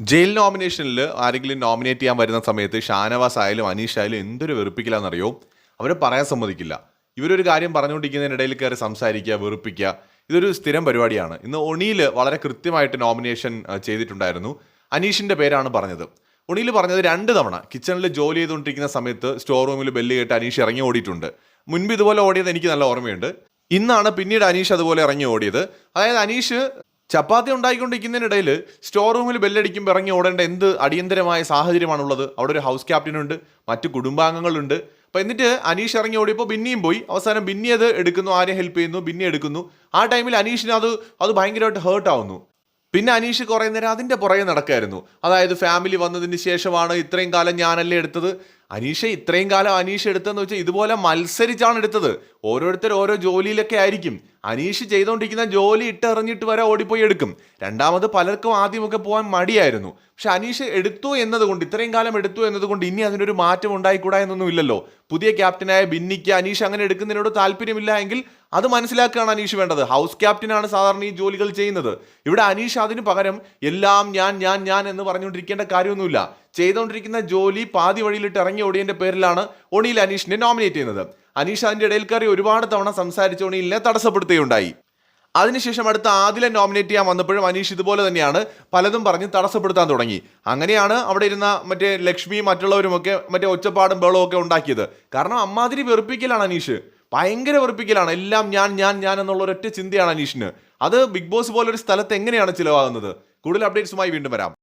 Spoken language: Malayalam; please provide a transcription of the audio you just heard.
ജയിൽ നോമിനേഷനിൽ ആരെങ്കിലും നോമിനേറ്റ് ചെയ്യാൻ വരുന്ന സമയത്ത് ഷാനവാസ് ആയാലും അനീഷ് ആയാലും എന്തൊരു വെറുപ്പിക്കില്ലാന്നറിയോ അവരെ പറയാൻ സമ്മതിക്കില്ല. ഇവരൊരു കാര്യം പറഞ്ഞുകൊണ്ടിരിക്കുന്നതിനിടയിൽ കയറി സംസാരിക്കുക വെറുപ്പിക്കുക ഇതൊരു സ്ഥിരം പരിപാടിയാണ്. ഇന്ന് ഒണിയിൽ വളരെ കൃത്യമായിട്ട് നോമിനേഷൻ ചെയ്തിട്ടുണ്ടായിരുന്നു. അനീഷിന്റെ പേരാണ് പറഞ്ഞത്. ഒണിയിൽ പറഞ്ഞത് രണ്ട് തവണ. കിച്ചണിൽ ജോലി ചെയ്തുകൊണ്ടിരിക്കുന്ന സമയത്ത് സ്റ്റോർ റൂമിൽ ബെല്ല് കേട്ട് അനീഷ് ഇറങ്ങി ഓടിയിട്ടുണ്ട്. മുൻപ് ഇതുപോലെ ഓടിയത് എനിക്ക് നല്ല ഓർമ്മയുണ്ട്. ഇന്നാണ് പിന്നീട് അനീഷ് അതുപോലെ ഇറങ്ങി ഓടിയത്. അതായത് അനീഷ് ചപ്പാത്തി ഉണ്ടായിക്കൊണ്ടിരിക്കുന്നതിനിടയിൽ സ്റ്റോർ റൂമിൽ ബെല്ലടിക്കുമ്പോൾ ഇറങ്ങി ഓടേണ്ട എന്ത് അടിയന്തരമായ സാഹചര്യമാണുള്ളത്? അവിടെ ഒരു ഹൗസ് ക്യാപ്റ്റനുണ്ട് മറ്റ് കുടുംബാംഗങ്ങളുണ്ട്. അപ്പോൾ എന്നിട്ട് അനീഷ് ഇറങ്ങി ഓടിയപ്പോൾ ബിന്നിയും പോയി. അവസാനം ബിന്നി അത് എടുക്കുന്നു ആരെ ഹെൽപ്പ് ചെയ്യുന്നു ബിന്നി എടുക്കുന്നു. ആ ടൈമിൽ അനീഷിന് അത് അത് ഭയങ്കരമായിട്ട് ഹേർട്ടാവുന്നു പിന്നെ അനീഷ് കുറേ നേരം അതിന്റെ പുറകെ നടക്കായിരുന്നു. അതായത് ഫാമിലി വന്നതിന് ശേഷമാണ് ഇത്രയും കാലം ഞാനല്ലേ എടുത്തത്? അനീഷ ഇത്രയും കാലം അനീഷ് എടുത്തതെന്ന് വെച്ചാൽ ഇതുപോലെ മത്സരിച്ചാണ് എടുത്തത്. ഓരോരുത്തർ ഓരോ ജോലിയിലൊക്കെ ആയിരിക്കും. അനീഷ് ചെയ്തുകൊണ്ടിരിക്കുന്ന ജോലി ഇട്ടെറിഞ്ഞിട്ട് വരെ ഓടിപ്പോയി എടുക്കും. രണ്ടാമത് പലർക്കും ആദ്യമൊക്കെ പോകാൻ മടിയായിരുന്നു. പക്ഷെ അനീഷ് എടുത്തു എന്നതുകൊണ്ട് ഇത്രയും കാലം എടുത്തു എന്നതുകൊണ്ട് ഇനി അതിനൊരു മാറ്റം ഉണ്ടായിക്കൂടാ എന്നൊന്നും ഇല്ലല്ലോ. പുതിയ ക്യാപ്റ്റനായ ബിന്നിക്ക് അനീഷ് അങ്ങനെ എടുക്കുന്നതിനോട് താല്പര്യമില്ല എങ്കിൽ അത് മനസ്സിലാക്കുകയാണ് അനീഷ് വേണ്ടത്. ഹൗസ് ക്യാപ്റ്റനാണ് സാധാരണ ഈ ജോലികൾ ചെയ്യുന്നത്. ഇവിടെ അനീഷ് അതിന് പകരം എല്ലാം ഞാൻ ഞാൻ ഞാൻ എന്ന് പറഞ്ഞുകൊണ്ടിരിക്കേണ്ട കാര്യമൊന്നുമില്ല. ചെയ്തുകൊണ്ടിരിക്കുന്ന ജോലി പാതി വഴിയിലിട്ട് ഇറങ്ങിയ ഓടിയതിന്റെ പേരിലാണ് ഒണിയിൽ അനീഷിനെ നോമിനേറ്റ് ചെയ്യുന്നത്. അനീഷ് അതിന്റെ ഇടയിൽ കയറി ഒരുപാട് തവണ സംസാരിച്ചുകൊണ്ട് ഇല്ല തടസ്സപ്പെടുത്തുകയുണ്ടായി. അതിനുശേഷം അടുത്ത ആദിലെ നോമിനേറ്റ് ചെയ്യാൻ വന്നപ്പോഴും അനീഷ് ഇതുപോലെ തന്നെയാണ് പലതും പറഞ്ഞ് തടസ്സപ്പെടുത്താൻ തുടങ്ങി. അങ്ങനെയാണ് അവിടെ ഇരുന്ന മറ്റേ ലക്ഷ്മിയും മറ്റുള്ളവരുമൊക്കെ മറ്റേ ഒച്ചപ്പാടും ബഹളവും ഒക്കെ ഉണ്ടാക്കിയത്. കാരണം അമ്മാതിരി വെറുപ്പിക്കലാണ് അനീഷ്. ഭയങ്കര വെറുപ്പിക്കലാണ്. എല്ലാം ഞാൻ ഞാൻ ഞാൻ എന്നുള്ള ഒരൊറ്റ ചിന്തയാണ് അനീഷിന്. അത് ബിഗ് ബോസ് പോലൊരു സ്ഥലത്ത് എങ്ങനെയാണ് ചിലവാകുന്നത്? കൂടുതൽ അപ്ഡേറ്റ്സുമായി വീണ്ടും വരാം.